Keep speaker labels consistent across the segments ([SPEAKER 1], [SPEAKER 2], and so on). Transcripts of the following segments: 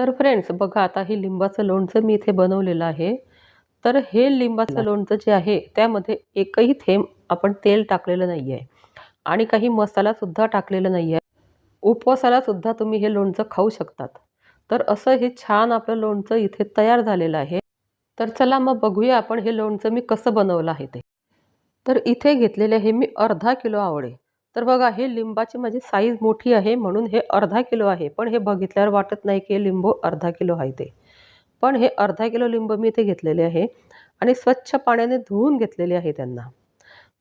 [SPEAKER 1] तर फ्रेंड्स बघा आता हे लिंबाचं लोणचं मी इथे बनवलेलं आहे. तर हे लिंबाचं लोणचं जे आहे त्यामध्ये एकही थेंब आपण तेल टाकलेलं नाही आहे आणि काही मसालासुद्धा टाकलेला नाही आहे उपवासालासुद्धा तुम्ही हे लोणचं खाऊ शकतात. तर असं हे छान आपलं लोणचं इथे तयार झालेलं आहे. तर चला मग बघूया आपण हे लोणचं मी कसं बनवलं आहे ते. तर इथे घेतलेले हे मी अर्धा किलो आवळे. तर बघा हे लिंबाची माझी साईज मोठी आहे म्हणून हे अर्धा किलो आहे. पण हे बघितल्यावर वाटत नाही की हे लिंबू अर्धा किलो आहे ते. पण हे अर्धा किलो लिंब मी इथे घेतलेले आहे आणि स्वच्छ पाण्याने धुवून घेतलेले आहे त्यांना.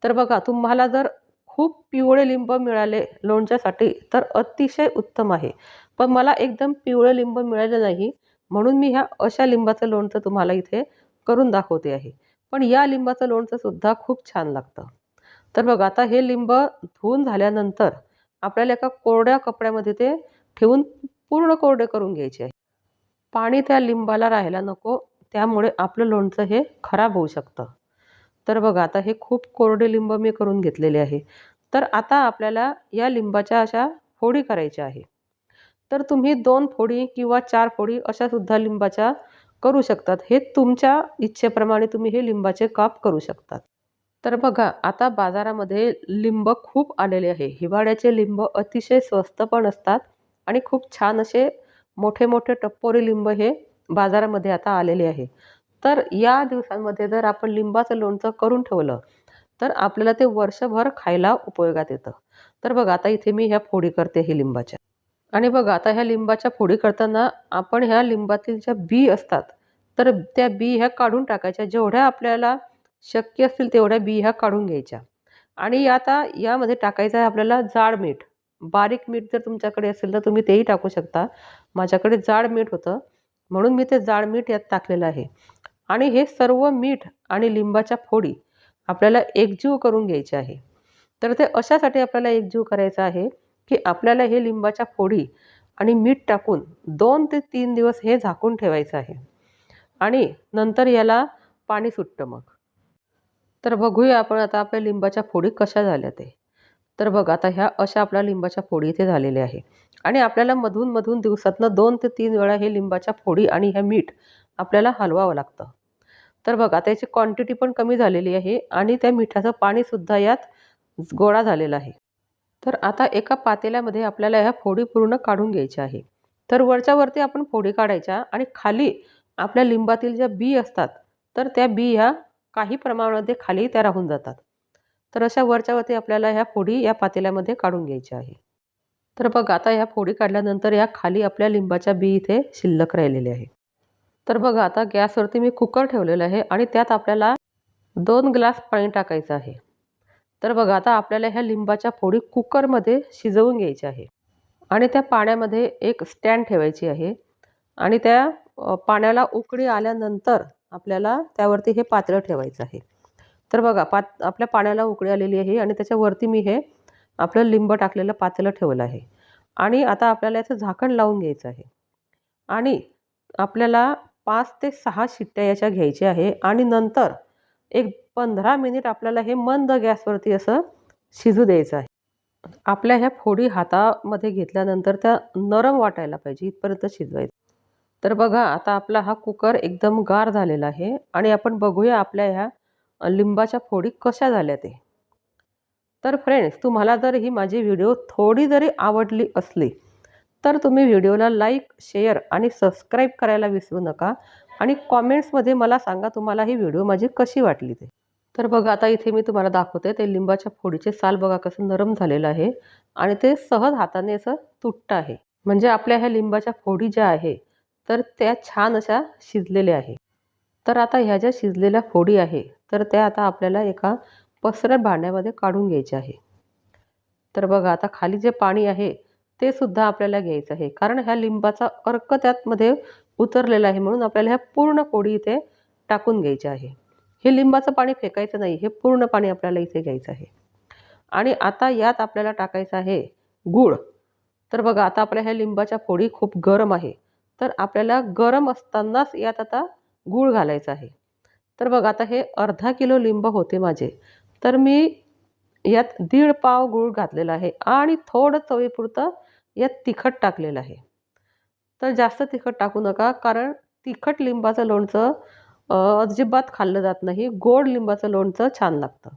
[SPEAKER 1] तर बघा तुम्हाला जर खूप पिवळे लिंब मिळाले लोणच्यासाठी तर अतिशय उत्तम आहे. पण मला एकदम पिवळं लिंब मिळालं नाही म्हणून मी ह्या अशा लिंबाचं लोणचं तुम्हाला इथे करून दाखवते आहे. पण या लिंबाचं लोणचं सुद्धा खूप छान लागतं. तर बघा आता हे लिंब धुवून झाल्यानंतर आपल्याला एका कोरड्या कपड्यामध्ये ते ठेवून पूर्ण कोरडे करून घ्यायचे आहे. पाणी त्या लिंबाला राहायला नको त्यामुळे आपलं लोणचं हे खराब होऊ शकतं. तर बघा आता हे खूप कोरडे लिंब मी करून घेतलेले आहे. तर आता आपल्याला या लिंबाच्या अशा फोडी करायच्या आहे. तर तुम्ही दोन फोडी किंवा चार फोडी अशा सुद्धा लिंबाच्या करू शकतात. हे तुमच्या इच्छेप्रमाणे तुम्ही हे लिंबाचे काप करू शकतात. तर बघा आता बाजारामध्ये लिंब खूप आलेले आहे. हिवाळ्याचे लिंब अतिशय स्वस्त पण असतात आणि खूप छान असे मोठे मोठे टप्पोरी लिंब हे बाजारामध्ये आता आलेले आहे. तर या दिवसांमध्ये जर आपण लिंबाचं लोणचं करून ठेवलं तर आपल्याला ते वर्षभर खायला उपयोगात येतं. तर बघा आता इथे मी ह्या फोडी करते हे लिंबाच्या. आणि बघा आता ह्या लिंबाच्या फोडी करताना आपण ह्या लिंबातील ज्या बी असतात तर त्या बी ह्या काढून टाकायच्या. जेवढ्या आपल्याला शक्य असतील तेवढ्या बी ह्या काढून घ्यायच्या. आणि आता यामध्ये टाकायचं आहे आपल्याला जाड मीठ. बारीक मीठ जर तुमच्याकडे असेल तर तुम्ही तेही टाकू शकता. माझ्याकडे जाड मीठ होतं. म्हणून मी ते जाड मीठ यात टाकलेलं आहे. आणि हे सर्व मीठ आणि लिंबाच्या फोडी आपल्याला एकजीव करून घ्यायचे आहे. तर ते अशासाठी आपल्याला एकजीव करायचं आहे की आपल्याला हे लिंबाच्या फोडी आणि मीठ टाकून दोन ते तीन दिवस हे झाकून ठेवायचं आहे. आणि नंतर याला पाणी सुटतं मग. तर बघूया आपण आता आपल्या लिंबाच्या फोडी कशा झाल्या ते. तर बघा आता ह्या अशा आपल्या लिंबाच्या फोडी इथे झालेल्या आहे. आणि आपल्याला मधून मधून दिवसातनं दोन ते तीन वेळा हे लिंबाच्या फोडी आणि ह्या मीठ आपल्याला हलवावं लागतं. तर बघा त्याची क्वांटिटी पण कमी झालेली आहे आणि त्या मिठाचं पाणीसुद्धा यात गोळा झालेला आहे. तर आता एका पातेल्यामध्ये आपल्याला ह्या फोडी पूर्ण काढून घ्यायच्या आहे. तर वरच्या वरती आपण फोडी काढायच्या आणि खाली आपल्या लिंबातील ज्या बी असतात तर त्या बी ह्या काही प्रमाणामध्ये खाली त्या राहून जातात. तर अशा वरच्यावरती आपल्याला ह्या फोडी या पातेल्यामध्ये काढून घ्यायची आहे. तर बघा आता ह्या फोडी काढल्यानंतर या खाली आपल्या लिंबाच्या बी इथे शिल्लक राहिलेली आहे. तर बघा आता गॅसवरती मी कुकर ठेवलेलं आहे आणि त्यात आपल्याला दोन ग्लास पाणी टाकायचं आहे. तर बघा आता आपल्याला ह्या लिंबाच्या फोडी कुकरमध्ये शिजवून घ्यायच्या आहे. आणि त्या पाण्यामध्ये एक स्टँड ठेवायची आहे. आणि त्या पाण्याला उकळी आल्यानंतर आपल्याला त्यावरती हे पात्र ठेवायचं आहे. तर बघा पात आपल्या पाण्याला उकळी आलेली आहे आणि त्याच्यावरती मी हे आपलं लिंब टाकलेलं पातेलं ठेवलं आहे. आणि आता आपल्याला याचं झाकण लावून घ्यायचं आहे. आणि आपल्याला पाच ते सहा शिट्ट्या याच्या घ्यायच्या आहे आणि नंतर एक पंधरा मिनिट आपल्याला हे मंद गॅसवरती असं शिजू द्यायचं आहे. आपल्या ह्या फोडी हातामध्ये घेतल्यानंतर त्या नरम वाटायला पाहिजे इथपर्यंत शिजवायचं. तर बघा आता आपला हा कुकर एकदम गार झालेला आहे आणि आपण बघूया आपल्या ह्या लिंबाच्या फोडी कशा झाल्या ते. तर फ्रेंड्स तुम्हाला जर ही माझी व्हिडिओ थोडी जरी आवडली असली तर तुम्ही व्हिडिओला लाईक शेअर आणि सबस्क्राईब करायला विसरू नका आणि कॉमेंट्समध्ये मला सांगा तुम्हाला ही व्हिडिओ माझी कशी वाटली ते. तर बघा आता इथे मी तुम्हाला दाखवते ते लिंबाच्या फोडीचे साल बघा कसं नरम झालेलं आहे आणि ते सहज हाताने असं तुटतं आहे. म्हणजे आपल्या ह्या लिंबाच्या फोडी ज्या आहे तर त्या छान अशा शिजलेल्या आहे. तर आता ह्या ज्या शिजलेल्या फोडी आहे तर त्या आता आपल्याला एका पसरट भांड्यामध्ये काढून घ्यायच्या आहे. तर बघा आता खाली जे पाणी आहे ते सुद्धा आपल्याला घ्यायचं आहे. कारण ह्या लिंबाचा अर्क त्यातमध्ये उतरलेला आहे म्हणून आपल्याला ह्या पूर्ण फोडी इथे टाकून घ्यायच्या आहे. हे लिंबाचं पाणी फेकायचं नाही हे पूर्ण पाणी आपल्याला इथे घ्यायचं आहे. आणि आता यात आपल्याला टाकायचं आहे गूळ. तर बघा आता आपल्या ह्या लिंबाच्या फोडी खूप गरम आहे. तर आपल्याला गरम असतानाच यात आता गूळ घालायचा आहे. तर बघा आता हे अर्धा किलो लिंब होते माझे. तर मी यात दीड पाव गूळ घातलेला आहे आणि थोडं चवीपुरतं यात तिखट टाकलेलं आहे. तर जास्त तिखट टाकू नका कारण तिखट लिंबाचं लोणचं अजिबात खाल्लं जात नाही. गोड लिंबाचं लोणचं छान लागतं.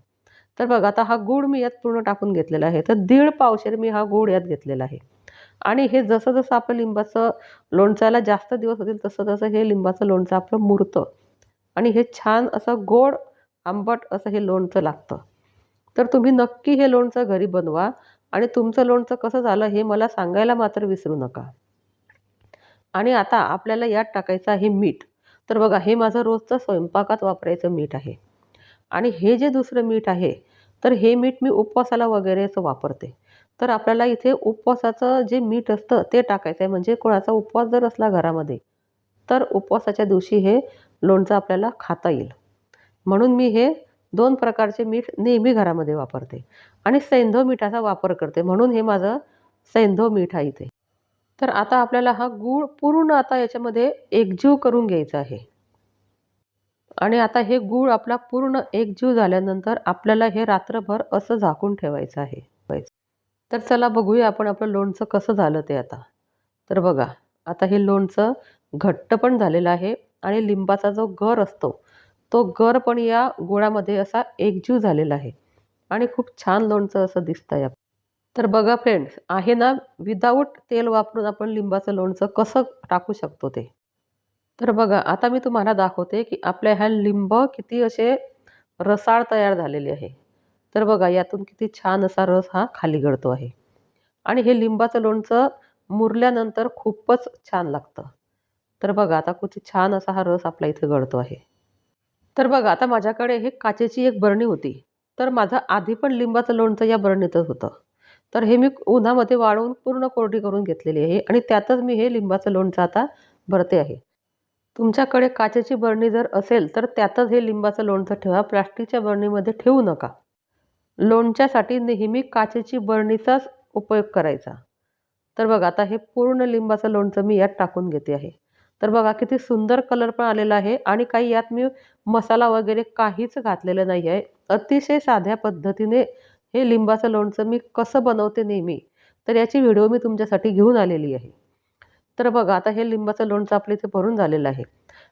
[SPEAKER 1] तर बघा आता हा गूळ मी यात पूर्ण टाकून घेतलेला आहे. तर दीड पावशेर मी हा गूळ यात घेतलेला आहे. आणि हे जसं जसं आपलं लिंबाचं लोणचाला जास्त दिवस होतील तसं तसं हे लिंबाचं लोणचं आपलं मुरतं. आणि हे छान असं गोड आंबट असं हे लोणचं लागतं. तर तुम्ही नक्की हे लोणचं घरी बनवा आणि तुमचं लोणचं कसं झालं हे मला सांगायला मात्र विसरू नका. आणि आता आपल्याला यात टाकायचं आहे मीठ. तर बघा हे माझं रोजचं स्वयंपाकात वापरायचं मीठ आहे. आणि हे जे दुसरं मीठ आहे तर हे मीठ मी उपवासाला वगैरेचं वापरते. तर आपल्याला इथे उपवासाचं जे मीठ असतं ते टाकायचं आहे म्हणजे कोणाचा उपवास जर असला घरामध्ये तर उपवासाच्या दिवशी हे लोणचं आपल्याला खाता येईल. म्हणून मी हे दोन प्रकारचे मीठ नेहमी घरामध्ये वापरते आणि सैंधव मिठाचा वापर करते. म्हणून हे माझं सैंधव मीठ आहे इथे. तर आता आपल्याला हा गूळ पूर्ण आता याच्यामध्ये एकजीव करून घ्यायचा आहे. आणि आता हे गूळ आपला पूर्ण एकजीव झाल्यानंतर आपल्याला हे रात्रभर असं झाकून ठेवायचं आहे. तर चला बघूया आपण आपलं लोणचं कसं झालं ते आता. तर बघा आता हे लोणचं घट्ट पण झालेलं आहे आणि लिंबाचा जो गर असतो तो गर पण या गुळामध्ये असा एकजीव झालेला आहे आणि खूप छान लोणचं असं दिसतं आहे तर बघा फ्रेंड्स आहे ना विदाऊट तेल वापरून आपण लिंबाचं लोणचं कसं टाकू शकतो ते? तर बघा आता मी तुम्हाला दाखवते की आपल्या ह्या लिंब किती असे रसाळ तयार झालेले आहे. तर बघा यातून किती छान असा रस हा खाली गळतो आहे. आणि हे लिंबाचं लोणचं मुरल्यानंतर खूपच छान लागतं. तर बघा आता किती छान असा हा रस आपल्या इथे गळतो आहे. तर बघा आता माझ्याकडे हे काचेची एक बरणी होती. तर माझं आधी पण लिंबाचं लोणचं या बरणीतच होतं. तर हे मी उन्हामध्ये वाळवून पूर्ण कोरडी करून घेतलेली आहे आणि त्यातच मी हे लिंबाचं लोणचं आता भरते आहे. तुमच्याकडे काचेची बरणी जर असेल तर त्यातच हे लिंबाचं लोणचं ठेवा. प्लास्टिकच्या बरणीमध्ये ठेवू नका. लोणच्यासाठी नेहमी काचेची बरणीचाच उपयोग करायचा. तर बघा आता हे पूर्ण लिंबाचं लोणचं मी यात टाकून घेते आहे. तर बघा किती सुंदर कलर पण आलेला आहे आणि काही यात मी मसाला वगैरे काहीच घातलेलं नाही आहे. अतिशय साध्या पद्धतीने हे लिंबाचं लोणचं मी कसं बनवते नेहमी तर याची व्हिडिओ मी तुमच्यासाठी घेऊन आलेली आहे. तर बघा आता हे लिंबाचं लोणचं आपलं इथे भरून झालेलं आहे.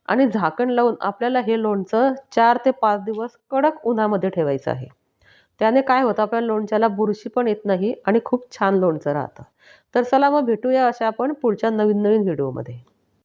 [SPEAKER 1] आणि झाकण लावून आपल्याला हे लोणचं चार ते पाच दिवस कडक उन्हामध्ये ठेवायचं आहे. त्याने काय होतं आपल्या लोणच्याला बुरशी पण येत नाही आणि खूप छान लोणचं राहतं. तर चला मग भेटूया अशा आपण पुढच्या नवीन नवीन व्हिडिओमध्ये.